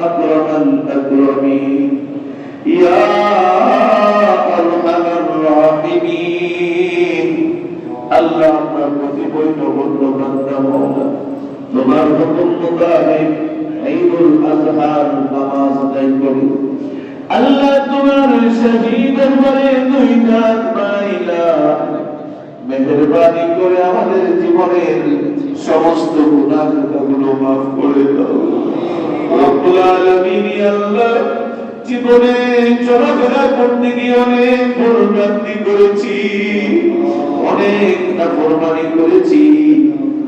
أكرم الأكرمين يا أرحم الراحمين আল্লাহ আপনার প্রতি বৈঠবন্ধ বান্দা মওলা তোমার হুকুম মোতাবেক ঈদুল আজহার নামাজ আদায় করি আল্লাহ তোমার শহীদ দরবারে দুই হাত বাড়াইলা মেহেরবানি করে আমাদের জীবনের সমস্ত গুনাহগুলো মাফ করে দাও জীবনে চলাফেরা করতে গিয়ে অনেক ভুলভ্রান্তি করেছি। অনেক নাফরমানি করেছি।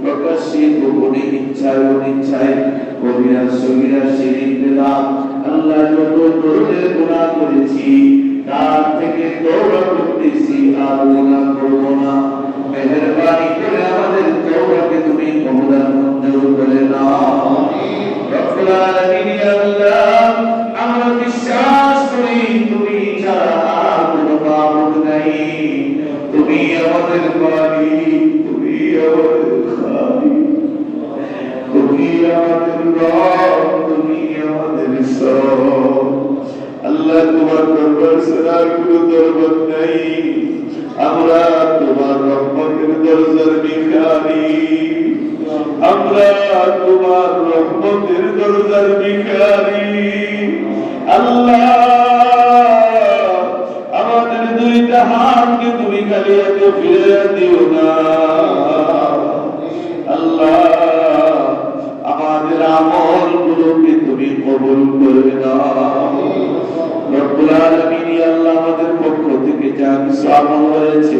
প্রকাশ্যে গোপনে ইচ্ছায় অনিচ্ছায় কবিরা সগিরা শিরিক বেদাত আল্লাহ যত ধরনের গুনাহ করেছি। তার থেকে তওবা করতেছি, আর গুনাহ করব না। মেহেরবানি করে আমাদের তওবাকে তুমি কবুল তোমার দরবার নাই। আমরা তোমার রহমতের দরজার ভিখারি আমরা তোমার রহমতের দরজার ভিখারি। আল্লাহ, আমাদের দুইটা হাতকে তুমি খালি হাতে ফিরে দিও না। আল্লাহ, আমাদের আমল গুলোকে তুমি কবুল করে নাও। রব্বুল আলামিন, আল্লাহ আমাদের পক্ষ থেকে যা কিছু হয়েছে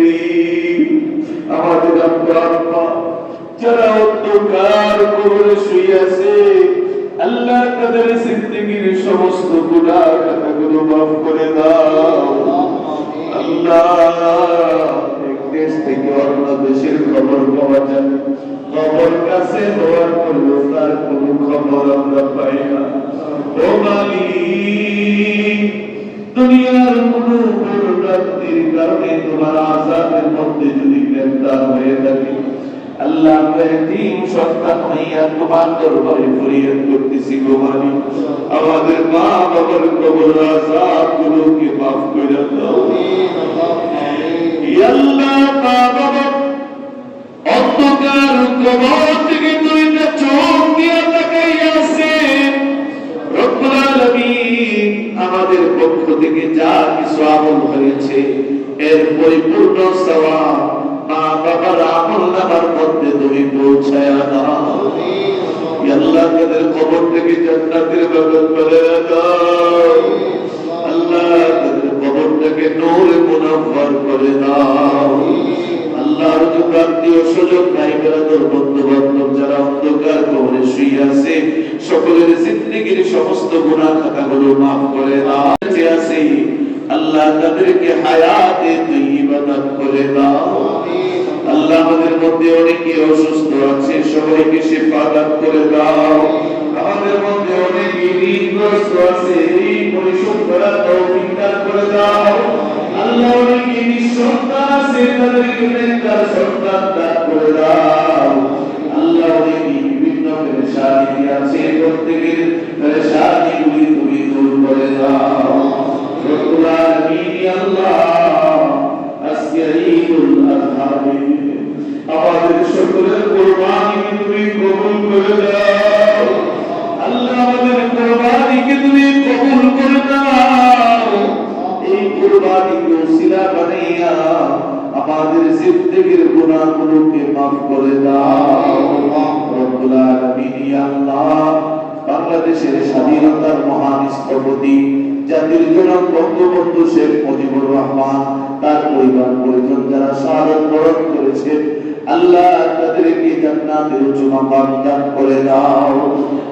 সমস্ত খাতাগুলো মাফ করে দেশ থেকে অন্য দেশের খবর পাওয়া যায়। খবর কাছে হওয়ার পরেও তার কোনো খবর আমরা পাই না। দুনিয়ার কোনো কারণে তোমার আজাদের মধ্যে যদি গ্রেফতার হয়ে থাকে আল্লাহ আমরা তিন হইয়া করতেছি গো মালিক আমাদের মা বাবার কবর মাফ করে দাও। আল্লাহ মা অন্ধকার কবর থেকে চোখ দিয়ে আছে রব্বুল আলামিন আমাদের পক্ষ থেকে যা কিছু আমল হয়েছে, এর পরিপূর্ণ সওয়াব আল্লাহ তাদের কবর থেকে জান্নাতের বাগান করে দাও। আল্লাহ তাদের নূরে কবরে গুনাহ খাতাগুলো মাফ করে দাও। আল্লাহ তাদেরকে হায়াতে দান করে দাও। মধ্যে অনেকে অসুস্থ আছে, সবাইকে সে দান করে দাও। আমাদের মধ্যে অনেকে ঋণগ্রস্ত আছে ঋণ পরিশোধ করার তৌফিক দান করে দাও। আল্লাহ অনেকে নিঃসন্তান আছে তাদেরকে নেককার সন্তান আমাদের স্বাধীনতার মহান স্থপতি জাতির জনক বঙ্গবন্ধু শেখ মুজিবুর রহমান, তার পরিবার পরিজন যারা শাহাদত করেছেন আল্লাহ তাদেরকে জান্নাতের উচ্চ মাকাম দান করে দাও।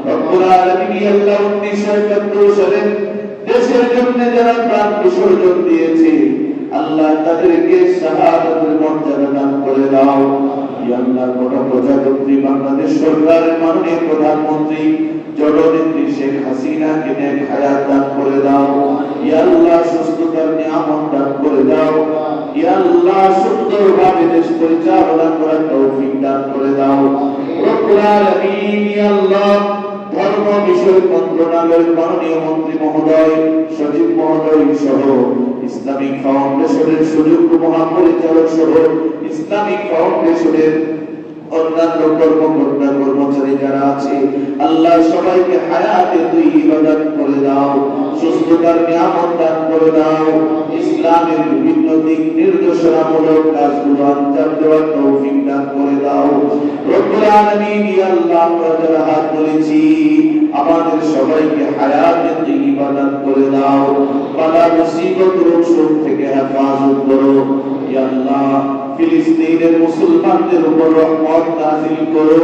রব্বুল আলামিন আল্লাহ 1971 সালে দেশের জন্য যারা প্রাণ বিসর্জন দিয়েছে, আল্লাহ তাদেরকে শাহাদাতের মর্যাদা দান করে দাও। আল্লাহ গোটা প্রজাতন্ত্রী বাংলাদেশ সরকারের মাননীয় প্রধানমন্ত্রী, জননেত্রী শেখ হাসিনাকে নেক হায়াত দান করে দাও। ইয়া সুস্থতার নিয়ামত দান করে দাও। ধর্ম বিষয় মন্ত্রণালয়ের মাননীয় মন্ত্রী মহোদয় ইসলামিক সহ ইসলামিক অন্যান্য কর্মকর্তা আছে। আল্লাহ সবাইকে হায়াতে তুই ইবাদত করে দাও, সুস্থতার নিয়ামত দান করে দাও। ইসলামের বিভিন্ন দিক নির্দেশনামূলক কাজগুলো আঞ্জাম দেওয়ার তৌফিক দান করে দাও। রব্বুল আলামিন, ইয়া আল্লাহ, আমরা যারা হাত ধরেছি, আমাদের সবাইকে হায়াতে তুই ইবাদত করে দাও। বালা মুসিবত রোগ শোক থেকে হেফাজত করো। ইয়া আল্লাহ, ফিলিস্তিনের মুসলমানদের উপর রহমত নাযিল করো।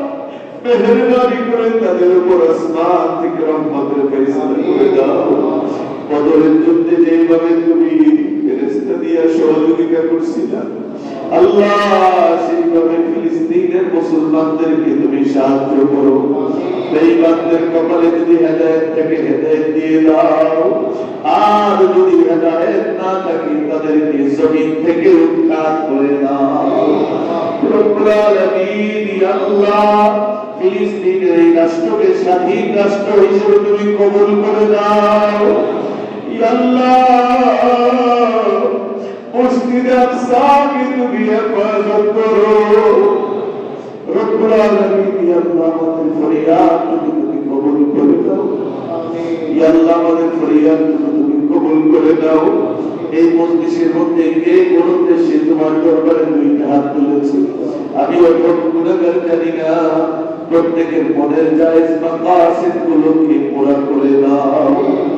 মেহরবানি করে তাদের উপর আসমান থেকে রহমতের ফয়সালা করে দাও বদরের যুদ্ধে যেভাবে তুমি ফেরেশতা দিয়া সহযোগিতা করছিলা আল্লাহ সেইভাবে ফিলিস্তিনের মুসলমানদেরকে তুমি সাহায্য করো বেঈমানদের কপালে যদি হেদায়েত থেকে হেদায়েত দিয়ে দাও আর যদি হেদায়েত না থাকে তাদেরকে জমিন থেকে উৎখাত করে দাও রব্বুল আল্লাহ ফিলিস্তিনের এই রাষ্ট্রকে স্বাধীন রাষ্ট্র হিসেবে তুমি কবুল করে দাও। মসজিদ আকসাকে তুমি হেফাজত করো। রব্বুল আলামিন ইয়া আল্লাহ আমাদের ফরিয়াদ তুমি তুমি কবুল করে দাও। ইয়া আল্লাহ আমাদের ফরিয়াদ তুমি তুমি কবুল করে দাও। এই মজলিসের মধ্যে কে কোন উদ্দেশ্যে তোমার দরবারে দুইটা হাত তুলেছে? আমি এখন গুণাগার জানি না প্রত্যেকের মনের জায়েজ মাকাসিদ গুলোকে পুরা করে দাও